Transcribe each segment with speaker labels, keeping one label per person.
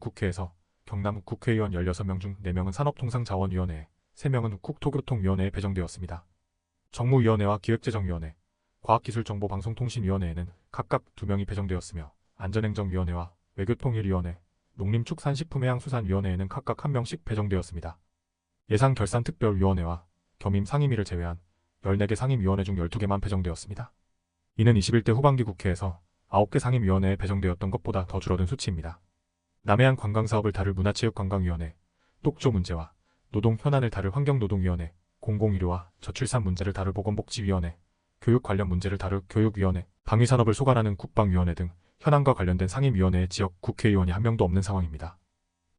Speaker 1: 국회에서 경남 국회의원 16명 중 4명은 산업통상자원위원회에, 3명은 국토교통위원회에 배정되었습니다. 정무위원회와 기획재정위원회, 과학기술정보방송통신위원회에는 각각 2명이 배정되었으며 안전행정위원회와 외교통일위원회, 농림축산식품해양수산위원회에는 각각 1명씩 배정되었습니다. 예상결산특별위원회와 겸임 상임위를 제외한 14개 상임위원회 중 12개만 배정되었습니다. 이는 21대 후반기 국회에서 9개 상임위원회에 배정되었던 것보다 더 줄어든 수치입니다. 남해안 관광사업을 다룰 문화체육관광위원회, 똑조 문제와 노동 현안을 다룰 환경노동위원회, 공공의료와 저출산 문제를 다룰 보건복지위원회, 교육 관련 문제를 다룰 교육위원회, 방위산업을 소관하는 국방위원회 등 현안과 관련된 상임위원회에 지역 국회의원이 한 명도 없는 상황입니다.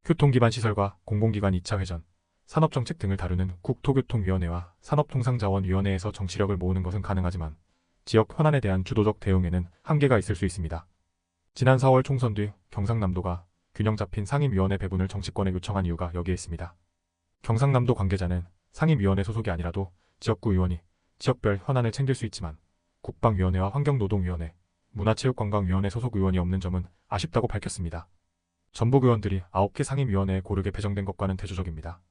Speaker 1: 교통기반 시설과 공공기관 2차 회전, 산업정책 등을 다루는 국토교통위원회와 산업통상자원위원회에서 정치력을 모으는 것은 가능하지만 지역 현안에 대한 주도적 대응에는 한계가 있을 수 있습니다. 지난 4월 총선 뒤 경상남도가 균형 잡힌 상임위원회 배분을 정치권에 요청한 이유가 여기에 있습니다. 경상남도 관계자는 상임위원회 소속이 아니라도 지역구 의원이 지역별 현안을 챙길 수 있지만 국방위원회와 환경노동위원회, 문화체육관광위원회 소속 의원이 없는 점은 아쉽다고 밝혔습니다. 전북 의원들이 9개 상임위원회에 고르게 배정된 것과는 대조적입니다.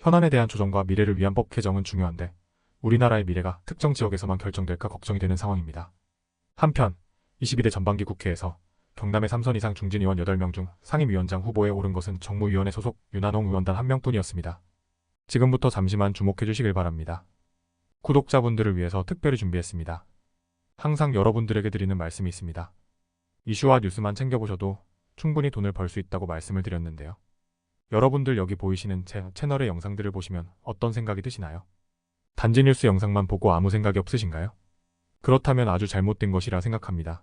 Speaker 1: 현안에 대한 조정과 미래를 위한 법 개정은 중요한데 우리나라의 미래가 특정 지역에서만 결정될까 걱정이 되는 상황입니다. 한편 22대 전반기 국회에서 경남의 3선 이상 중진 의원 8명 중 상임위원장 후보에 오른 것은 정무위원회 소속 윤한홍 의원단 1명뿐이었습니다. 지금부터 잠시만 주목해 주시길 바랍니다. 구독자분들을 위해서 특별히 준비했습니다. 항상 여러분들에게 드리는 말씀이 있습니다. 이슈와 뉴스만 챙겨보셔도 충분히 돈을 벌 수 있다고 말씀을 드렸는데요. 여러분들 여기 보이시는 제 채널의 영상들을 보시면 어떤 생각이 드시나요? 단지 뉴스 영상만 보고 아무 생각이 없으신가요? 그렇다면 아주 잘못된 것이라 생각합니다.